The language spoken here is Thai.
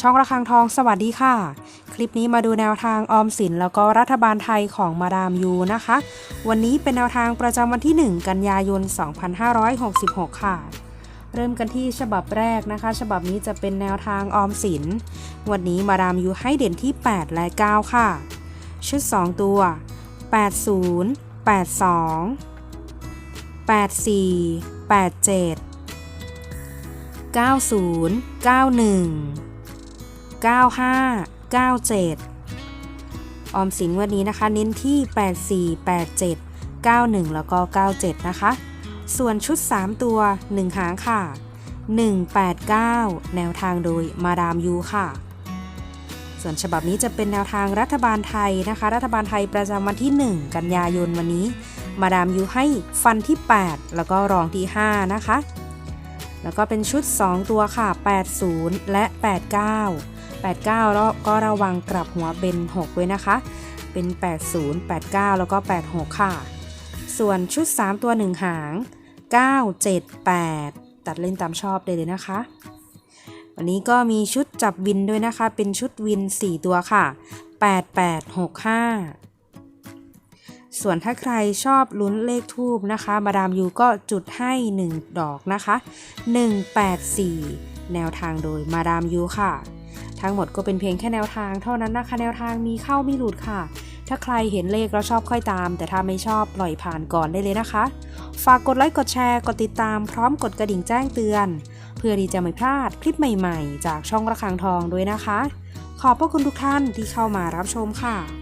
ช่องระฆังทองสวัสดีค่ะ คลิปนี้มาดูแนวทางออมสินแล้วก็รัฐบาลไทยของมาดามยูนะคะ วันนี้เป็นแนวทางประจำวันที่ 1 กันยายน 2566 ค่ะ เริ่มกันที่ฉบับแรกนะคะ ฉบับนี้จะเป็นแนวทางออมสิน วันนี้มาดามยูให้เด่นที่ 8 และ 9 ค่ะ ชุด 2 ตัว 80 82 84 87 90 91 95 97 ออมสินวันนี้นะคะ เน้นที่ 84 87 91 แล้วก็ 97 นะคะ ส่วนชุด 3 ตัว 1 หางค่ะ 189 แนวทางโดยมาดามยูค่ะ ส่วนฉบับนี้จะเป็นแนวทางรัฐบาลไทยนะคะ รัฐบาลไทยประจำวันที่ 1 กันยายนวันนี้ มาดามยูให้ฟันที่ 8 แล้วก็รองที่ 5 นะคะ แล้วก็เป็นชุด 2 ตัวค่ะ 80 และ 89 89 แล้วก็ระวังกลับหัวเป็น 6 ด้วยนะคะ เป็น 80 89 แล้วก็ 86 ค่ะ ส่วนชุด 3 ตัว 1 หาง 9 7 8 ตัดเล่นตามชอบได้เลยนะคะ วันนี้ก็มีชุดจับวินด้วยนะคะ เป็นชุดวิน 4 ตัวค่ะ 8865ส่วนถ้าใครชอบลุ้นเลขทูบนะคะ มาดามยูก็จุดให้ 1 ดอกนะคะ 184 แนวทางโดยมาดามยูค่ะ ทั้งหมดก็เป็นเพียงแค่แนวทางเท่านั้นนะคะแนวทางมีเข้ามีหลุดค่ะ ถ้าใครเห็นเลขแล้วชอบค่อยตาม แต่ถ้าไม่ชอบปล่อยผ่านก่อนได้เลยนะคะ ฝากกดไลค์กดแชร์กดติดตามพร้อมกดกระดิ่งแจ้งเตือน เพื่อที่จะไม่พลาดคลิปใหม่ ๆ จากช่องระฆังทองด้วยนะคะ ขอบพระคุณทุกท่านที่เข้ามารับชมค่ะ